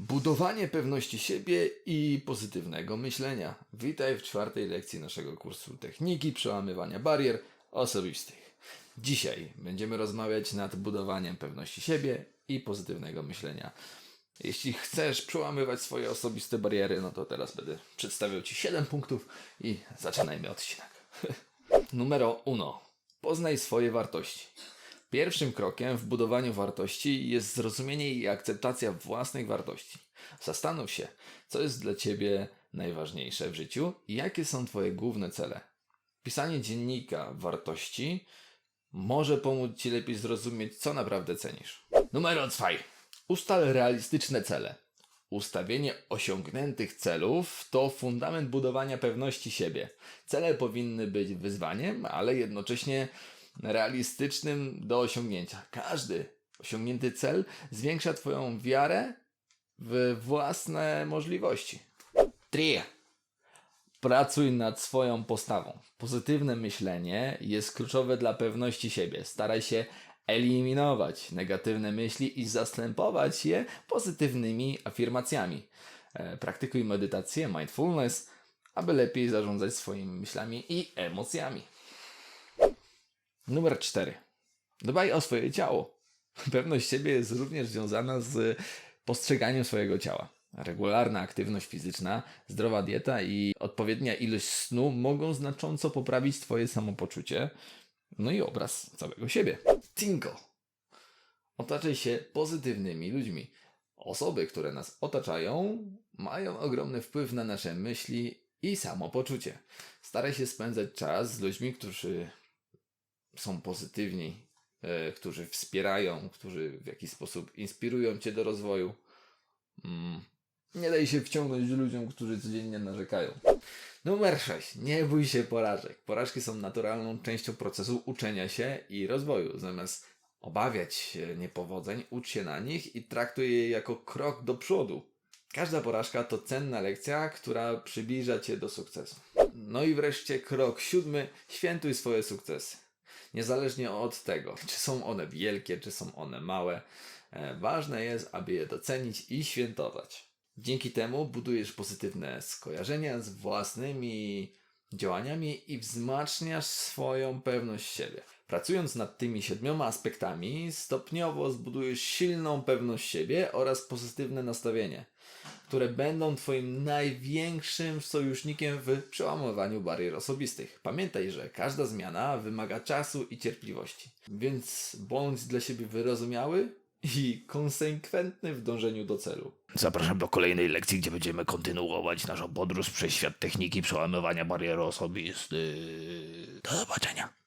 Budowanie pewności siebie i pozytywnego myślenia. Witaj w czwartej lekcji naszego kursu Techniki przełamywania barier osobistych. Dzisiaj będziemy rozmawiać nad budowaniem pewności siebie i pozytywnego myślenia. Jeśli chcesz przełamywać swoje osobiste bariery, no to teraz będę przedstawiał Ci 7 punktów i zaczynajmy odcinek. Numero uno. Poznaj swoje wartości. Pierwszym krokiem w budowaniu wartości jest zrozumienie i akceptacja własnych wartości. Zastanów się, co jest dla Ciebie najważniejsze w życiu i jakie są Twoje główne cele. Pisanie dziennika wartości może pomóc Ci lepiej zrozumieć, co naprawdę cenisz. Numer 2. Ustal realistyczne cele. Ustawienie osiągniętych celów to fundament budowania pewności siebie. Cele powinny być wyzwaniem, ale jednocześnie realistycznym do osiągnięcia. Każdy osiągnięty cel zwiększa Twoją wiarę w własne możliwości. 3. Pracuj nad swoją postawą. Pozytywne myślenie jest kluczowe dla pewności siebie. Staraj się eliminować negatywne myśli i zastępować je pozytywnymi afirmacjami. E, Praktykuj medytację, mindfulness, aby lepiej zarządzać swoimi myślami i emocjami. Numer 4. Dbaj o swoje ciało. Pewność siebie jest również związana z postrzeganiem swojego ciała. Regularna aktywność fizyczna, zdrowa dieta i odpowiednia ilość snu mogą znacząco poprawić Twoje samopoczucie, no i obraz całego siebie. Cinco. Otaczaj się pozytywnymi ludźmi. Osoby, które nas otaczają, mają ogromny wpływ na nasze myśli i samopoczucie. Staraj się spędzać czas z ludźmi, którzy są pozytywni, e, którzy wspierają, którzy w jakiś sposób inspirują Cię do rozwoju. Mm. Nie daj się wciągnąć ludziom, którzy codziennie narzekają. Numer 6. Nie bój się porażek. Porażki są naturalną częścią procesu uczenia się i rozwoju. Zamiast obawiać się niepowodzeń, ucz się na nich i traktuj je jako krok do przodu. Każda porażka to cenna lekcja, która przybliża Cię do sukcesu. No i wreszcie krok siódmy. Świętuj swoje sukcesy. Niezależnie od tego, czy są one wielkie, czy są one małe, e, ważne jest, aby je docenić i świętować. Dzięki temu budujesz pozytywne skojarzenia z własnymi działaniami i wzmacniasz swoją pewność siebie. Pracując nad tymi siedmioma aspektami, stopniowo zbudujesz silną pewność siebie oraz pozytywne nastawienie, które będą Twoim największym sojusznikiem w przełamywaniu barier osobistych. Pamiętaj, że każda zmiana wymaga czasu i cierpliwości, więc bądź dla siebie wyrozumiały i konsekwentny w dążeniu do celu. Zapraszam do kolejnej lekcji, gdzie będziemy kontynuować naszą podróż przez świat techniki przełamywania barier osobistych. Do zobaczenia.